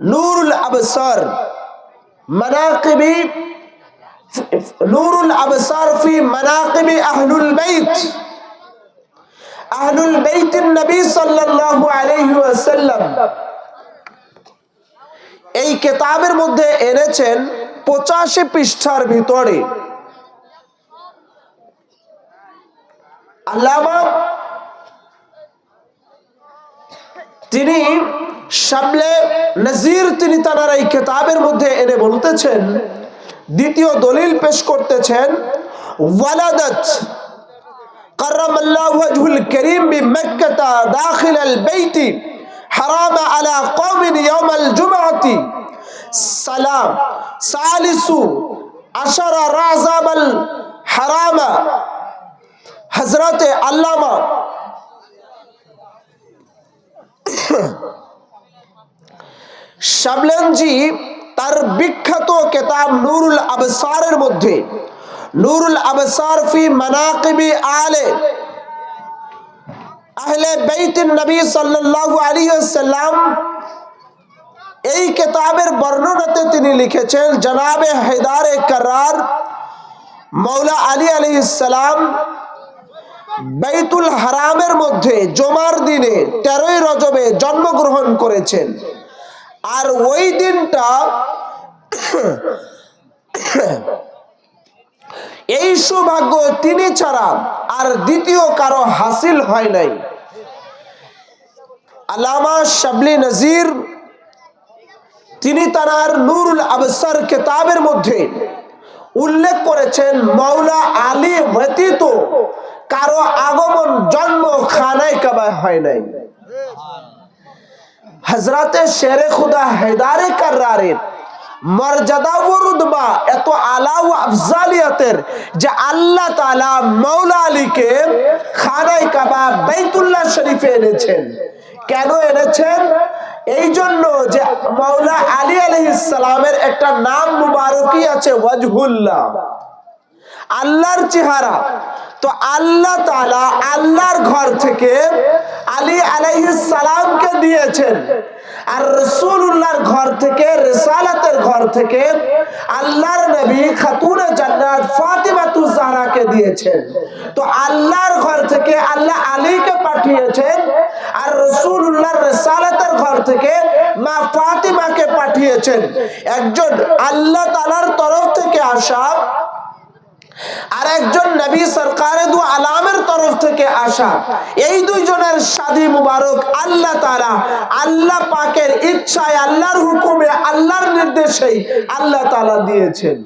নূরুল আবসার মানাকিবি নূরুল আবসার ফি মানাকিবি আহলুল বাইত। আহলুল বাইতিন নবী সাল্লাল্লাহু আলাইহি ওয়াসাল্লাম এই কেতাবের মধ্যে এনেছেন পঁচাশি পৃষ্ঠার ভিতরে। আল্লামা, তিনি শাবলে নজির তিনি তার এই কেতাবের মধ্যে এনে বলতেছেন দ্বিতীয় দলিল পেশ করতেছেন ওয়ালাদত كرم الله وجه الكريم بمكة داخل البيت حرام على قوم يوم الجمعة سلام ثالث عشر رعزاب الحرام حضرت علامہ শাবলেনজি তার বিখ্যাত কেতাব নুরুল আবসারের মধ্যে। নুরুল আবসার ফি মানাকিবি আলে। আহলে বেইতিন নবী সাল্লাল্লাহু আলাইহি ওয়াসাল্লাম এই কেতাবের বর্ণনাতে তিনি লিখেছেন, জনাবে হেদারে করার মৌলা আলী আলাইহিস সালাম বাইতুল হারামের মধ্যে জমার দিনে তেরোই রজবে জন্মগ্রহণ করেছেন। আর ওই দিনটা এই সৌভাগ্য তিনি ছাড়া আর দ্বিতীয় কারও হাসিল হয় নাই। আলামা শাবলি নজির, তিনি তার নুরুল আবসার কেতাবের মধ্যে উল্লেখ করেছেন, মাওলা আলী ব্যতীত কারও আগমন জন্ম খানায় কাবায় হয় নাই। হজরতে শেরে খুদা হেদারে রুদবা এত আফজালিয়াতের যে আল্লাহ আলীকে খানায় কাবা বাইতুল্লাহ শরীফে এনেছেন। কেন এনেছেন? এই জন্য যে সালামের একটা নাম মুবারকই আছে ওয়াজহুল্লাহ। আল্লাহর চেহারা। তো আল্লাহ তাআলা আল্লাহর ঘর থেকে আলী সালামকে দিয়েছেন। আর রসুল্লাহর ঘর থেকে, রেসালাতের ঘর থেকে আল্লাহর নবী খাতুন জান্নাত ফাতিমাতু জাহরাকে দিয়েছেন। তো আল্লাহর ঘর থেকে আল্লাহ আলীকে পাঠিয়েছেন আর রসুল্লাহর রেসালাতের ঘর থেকে মা ফাতিমাকে পাঠিয়েছেন। একজন আল্লাহ তাআলার তরফ থেকে আসা আর একজন নবী সরকারে দু আলামের তরফ থেকে আসা। এই দুইজনের শাদী মুবারক আল্লাহ তারা আল্লাহ পাকের ইচ্ছায়, আল্লাহর হুকুমে, আল্লাহর নির্দেশেই আল্লাহ তালা দিয়েছেন।